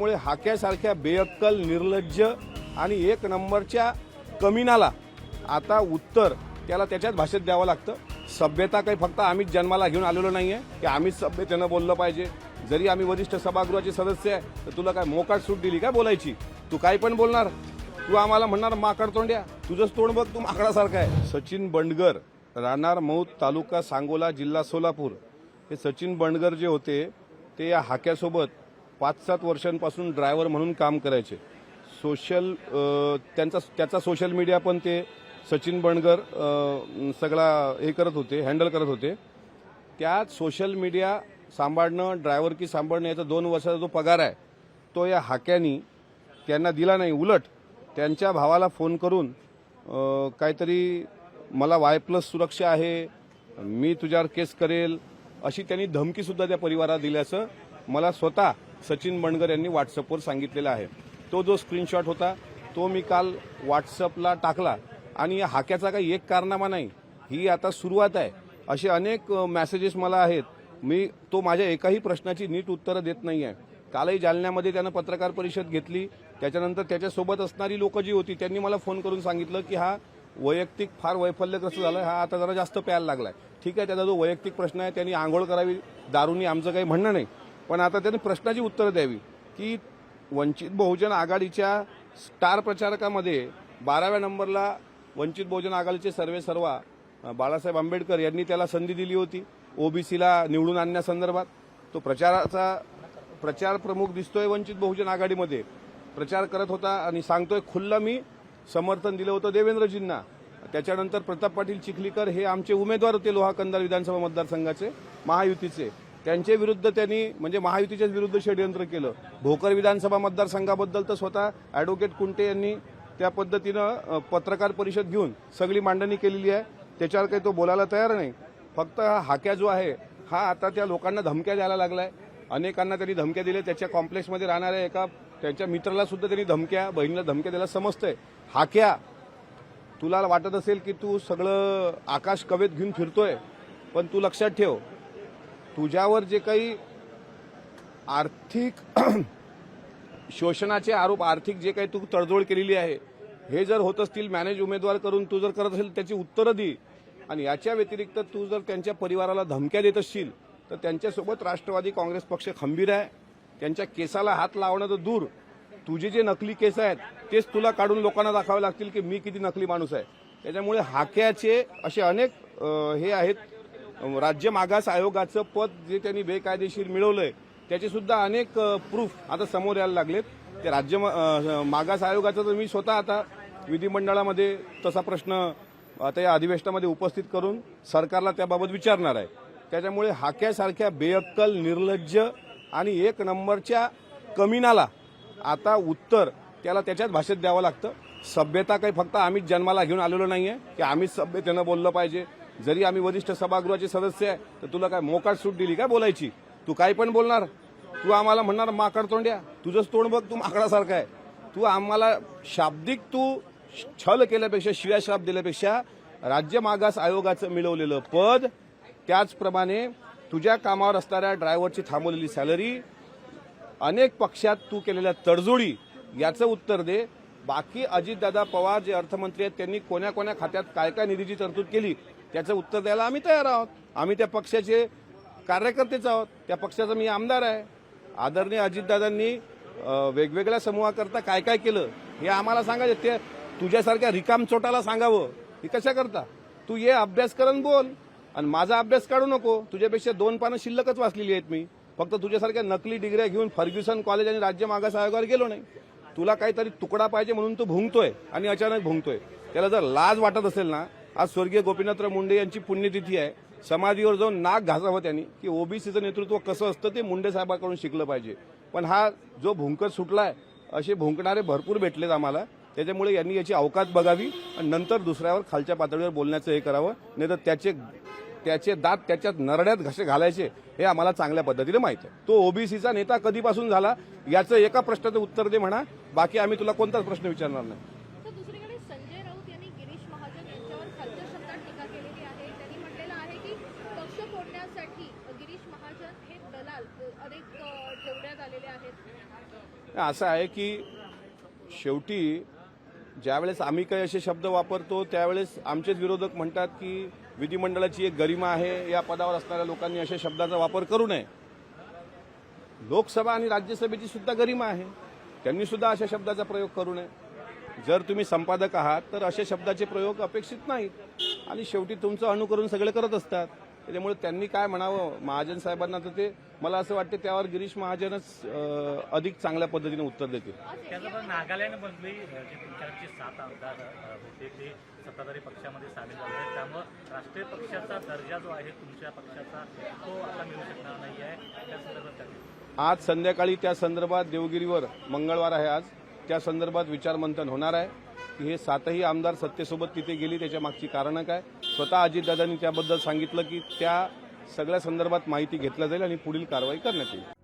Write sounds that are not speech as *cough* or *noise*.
त्यामुळे हाक्यासारख्या बेअक्कल निर्लज्ज आणि एक नंबरच्या कमीनाला आता उत्तर त्याला त्याच्याच भाषेत द्यावं लागतं. सभ्यता काही फक्त आम्हीच जन्माला घेऊन आलेलो नाही आहे की आम्हीच सभ्यतेनं बोललं पाहिजे. जरी आम्ही वरिष्ठ सभागृहाचे सदस्य आहे तर तुला काय मोकाट सूट दिली काय बोलायची? तू काय पण बोलणार. तू आम्हाला म्हणणार माकड तोंड्या तुझंच तोंड बघ तू माकडासारखं आहे. सचिन बंडगर राहणार मौत तालुका सांगोला जिल्हा सोलापूर. हे सचिन बंडगर जे होते ते या हाक्यासोबत पाच सात वर्षांपासून ड्रायव्हर म्हणून काम करायचे. सोशल त्यांचा त्याचा सोशल मीडिया पण ते सचिन बणगर सगळा हे करत होते हँडल करत होते. त्यात सोशल मीडिया सांभाळणं ड्रायव्हर की सांभाळणं याचा दोन वर्षाचा जो पगार आहे तो या हाक्यानी त्यांना दिला नाही. उलट त्यांच्या भावाला फोन करून काहीतरी मला वाय प्लस सुरक्षा आहे मी तुझ्यावर केस करेल अशी त्यांनी धमकीसुद्धा त्या परिवाराला दिल्याचं मला स्वतः सचिन बंडगर यांनी व्हॉट्सअपवर सांगितलेला आहे. तो जो स्क्रीनशॉट होता तो मी काल व्हॉट्सअपला टाकला आणि या हाक्याचा काही एक कारनामा नाही. ही आता सुरुवात आहे. असे अनेक मेसेजेस मला आहेत. मी तो माझ्या एकाही प्रश्नाची नीट उत्तरं देत नाही आहे कालही जालन्यामध्ये त्यानं पत्रकार परिषद घेतली. त्याच्यानंतर त्याच्यासोबत असणारी लोक जी होती त्यांनी मला फोन करून सांगितलं की हा वैयक्तिक फार वैफल्यग्रस्त झाला हा आता जरा जास्त प्यायला लागलाय. ठीक आहे त्याचा जो वैयक्तिक प्रश्न आहे त्यांनी आंघोळ करावी दारूनी आमचं काही म्हणणं नाही. पण आता त्यांनी प्रश्नाची उत्तरं द्यावी की वंचित बहुजन आघाडीच्या स्टार प्रचारकामध्ये बाराव्या नंबरला वंचित बहुजन आघाडीचे सर्वे सर्वा बाळासाहेब आंबेडकर यांनी त्याला संधी दिली होती ओबीसीला निवडून आणण्यासंदर्भात. तो प्रचाराचा प्रचार प्रमुख दिसतोय वंचित बहुजन आघाडीमध्ये. प्रचार करत होता आणि सांगतोय खुल्ला मी समर्थन दिलं होतं देवेंद्रजींना. त्याच्यानंतर प्रताप पाटील चिखलीकर हे आमचे उमेदवार होते लोहा कंदार विधानसभा मतदारसंघाचे महायुतीचे. त्यांचे विरुद्ध त्यांनी म्हणजे महायुतीच्याच विरुद्ध षडयंत्र केलं. भोकर विधानसभा मतदारसंघाबद्दल तर स्वतः अॅडव्होकेट कुंटे यांनी त्या पद्धतीनं पत्रकार परिषद घेऊन सगळी मांडणी केलेली आहे. त्याच्यावर काही तो बोलायला तयार नाही. फक्त हा हाक्या जो आहे हा आता त्या लोकांना धमक्या द्यायला लागलाय. अनेकांना त्यांनी धमक्या दिल्या. त्याच्या कॉम्प्लेक्समध्ये राहणाऱ्या एका त्यांच्या मित्राला सुद्धा त्यांनी धमक्या बहिणीला धमक्या द्यायला समजतंय. हाक्या. तुला वाटत असेल की तू सगळं आकाश कवेत घेऊन फिरतोय पण तू लक्षात ठेव. तुझ्यावर जे काही आर्थिक *clears throat* शोषणाचे आरोप आर्थिक जे काही तू तडजोड केलेली आहे हे जर होत असतील मॅनेज उमेदवार करून तू जर करत असेल त्याची उत्तरं दे. आणि याच्या व्यतिरिक्त तू जर त्यांच्या परिवाराला धमक्या देत असशील तर त्यांच्यासोबत राष्ट्रवादी काँग्रेस पक्ष खंबीर आहे. त्यांच्या केसाला हात लावणं तर दूर. तुझे जे नकली केस आहेत तेच तुला काढून लोकांना दाखवावे लागतील की मी किती नकली माणूस आहे. त्याच्यामुळे हाक्याचे असे अनेक हे आहेत. राज्य मागास आयोगाचं पद जे त्यांनी बेकायदेशीर मिळवलंय त्याचे सुद्धा अनेक प्रूफ आता समोर यायला लागलेत. ते राज्य म- मागास आयोगाचं तर मी स्वतः आता विधिमंडळामध्ये तसा प्रश्न आता या अधिवेशनामध्ये उपस्थित करून सरकारला त्याबाबत विचारणार आहे. त्याच्यामुळे हाक्यासारख्या बेअक्कल निर्लज्ज आणि एक नंबरच्या कमीनाला आता उत्तर त्याला त्याच्याच भाषेत द्यावं लागतं. सभ्यता काही फक्त आम्हीच जन्माला घेऊन आलेलो नाही आहे की आम्हीच सभ्यतेनं बोललं पाहिजे. जरी आम्ही वरिष्ठ सभागृहाचे सदस्य आहे तर तुला काय मोकाट सूट दिली काय बोलायची? तू काय पण बोलणार. तू आम्हाला म्हणणार माकड तोंड्या. तुझंच तोंड बघ तू माकडासारखा आहे. तू आम्हाला शाब्दिक तू छल केल्यापेक्षा शिव्याशाप दिल्यापेक्षा राज्य मागास आयोगाचं मिळवलेलं पद त्याचप्रमाणे तुझ्या कामावर असणाऱ्या ड्रायव्हरची थांबवलेली सॅलरी अनेक पक्षात तू केलेल्या तडजोडी याचं उत्तर दे. बाकी अजितदादा पवार जे अर्थमंत्री आहेत त्यांनी कोण्या कोण्या खात्यात काय काय निधीची तरतूद केली? त्याचं उत्तर द्यायला आम्ही तयार आहोत. आम्ही त्या पक्षाचे कार्यकर्तेच आहोत. त्या पक्षाचा मी आमदार आहे. आदरणीय अजितदादांनी वेगवेगळ्या समूहाकरता काय काय केलं हे आम्हाला सांगायचं. ते तुझ्यासारख्या रिकाम चोटाला सांगावं. हे कशा करता? तू ये अभ्यास करून बोल. आणि माझा अभ्यास काढू नको. तुझ्यापेक्षा दोन पानं शिल्लकच वाचलेली आहेत मी. फक्त तुझ्यासारख्या नकली डिग्र्या घेऊन फर्ग्युसन कॉलेज आणि राज्य मागास आयोगावर गेलो नाही. तुला काहीतरी तुकडा पाहिजे म्हणून तू भुंगतोय आणि अचानक भुंगतोय. त्याला जर लाज वाटत असेल ना आज स्वर्गीय गोपीनाथराव मुंडे यांची पुण्यतिथी आहे. समाधीवर जाऊन नाक घासावं त्यांनी की ओबीसीचं नेतृत्व कसं असतं ते मुंडे साहेबांकडून शिकलं पाहिजे. पण हा जो भुंकत सुटलाय असे भुंकणारे भरपूर भेटलेत आम्हाला. त्याच्यामुळे यांनी याची अवकात बघावी आणि नंतर दुसऱ्यावर खालच्या पातळीवर बोलण्याचं हे करावं. नाही तर त्याचे त्याचे दात त्याच्यात नरड्यात घसे घालायचे हे आम्हाला चांगल्या पद्धतीने माहिती आहे. तो ओबीसीचा नेता कधीपासून झाला याचं एका प्रश्नाचं उत्तर दे म्हणा. बाकी आम्ही तुला कोणताच प्रश्न विचारणार नाही तर दुसरीकडे संजय राऊत यांनी गिरीश महाजन यांच्यावर खालच्या शब्दात टीका केलेली आहे त्यांनी म्हटलेलं आहे की पक्ष फोडण्यासाठी गिरीश महाजन हे दलाल अ, अनेक ठेवण्यात आलेले आहेत असं आहे की शेवटी ज्यावेळेस आम्ही काही असे शब्द वापरतो त्यावेळेस आमचेच विरोधक म्हणतात की विधिमंडळाची एक गरिमा आहे या पदावर असणाऱ्या लोकांनी अशा शब्दाचा वापर करू नये. लोकसभा आणि राज्यसभेची सुद्धा गरिमा आहे. त्यांनी सुद्धा अशा शब्दाचा प्रयोग करू नये. जर तुम्ही संपादक आहात तर अशा शब्दाचे प्रयोग अपेक्षित नाहीत. आणि शेवटी तुमचं अनुकरण सगळे करत असतात. त्याच्यामुळे त्यांनी काय म्हणावं? महाजन साहेबांना तर ते मला असं वाटतं त्यावर गिरीश महाजनच अधिक चांगल्या पद्धतीने उत्तर देतील. त्याचबरोबर नागालँडमधली अ, जे तुमच्याकडचे सात आमदार होते ते सत्ताधारी पक्षामध्ये सामील झाले आहेत. त्यामुळं राष्ट्रीय पक्षाचा दर्जा जो आहे तुमच्या पक्षाचा तो आता मिळू शकणार नाही आहे त्या संदर्भात काय? आज संध्याकाळी त्या संदर्भात देवगिरीवर मंगळवार आहे आज. त्या संदर्भात विचारमंथन होणार आहे. की हे सातही आमदार सत्तेसोबत तिथे गेली त्याच्या मागची कारणं काय? स्वतः अजितदादांनी त्याबद्दल सांगितलं की त्या सगळ्या संदर्भात माहिती घेतल्या जाईल आणि पुढील कारवाई करण्यात येईल.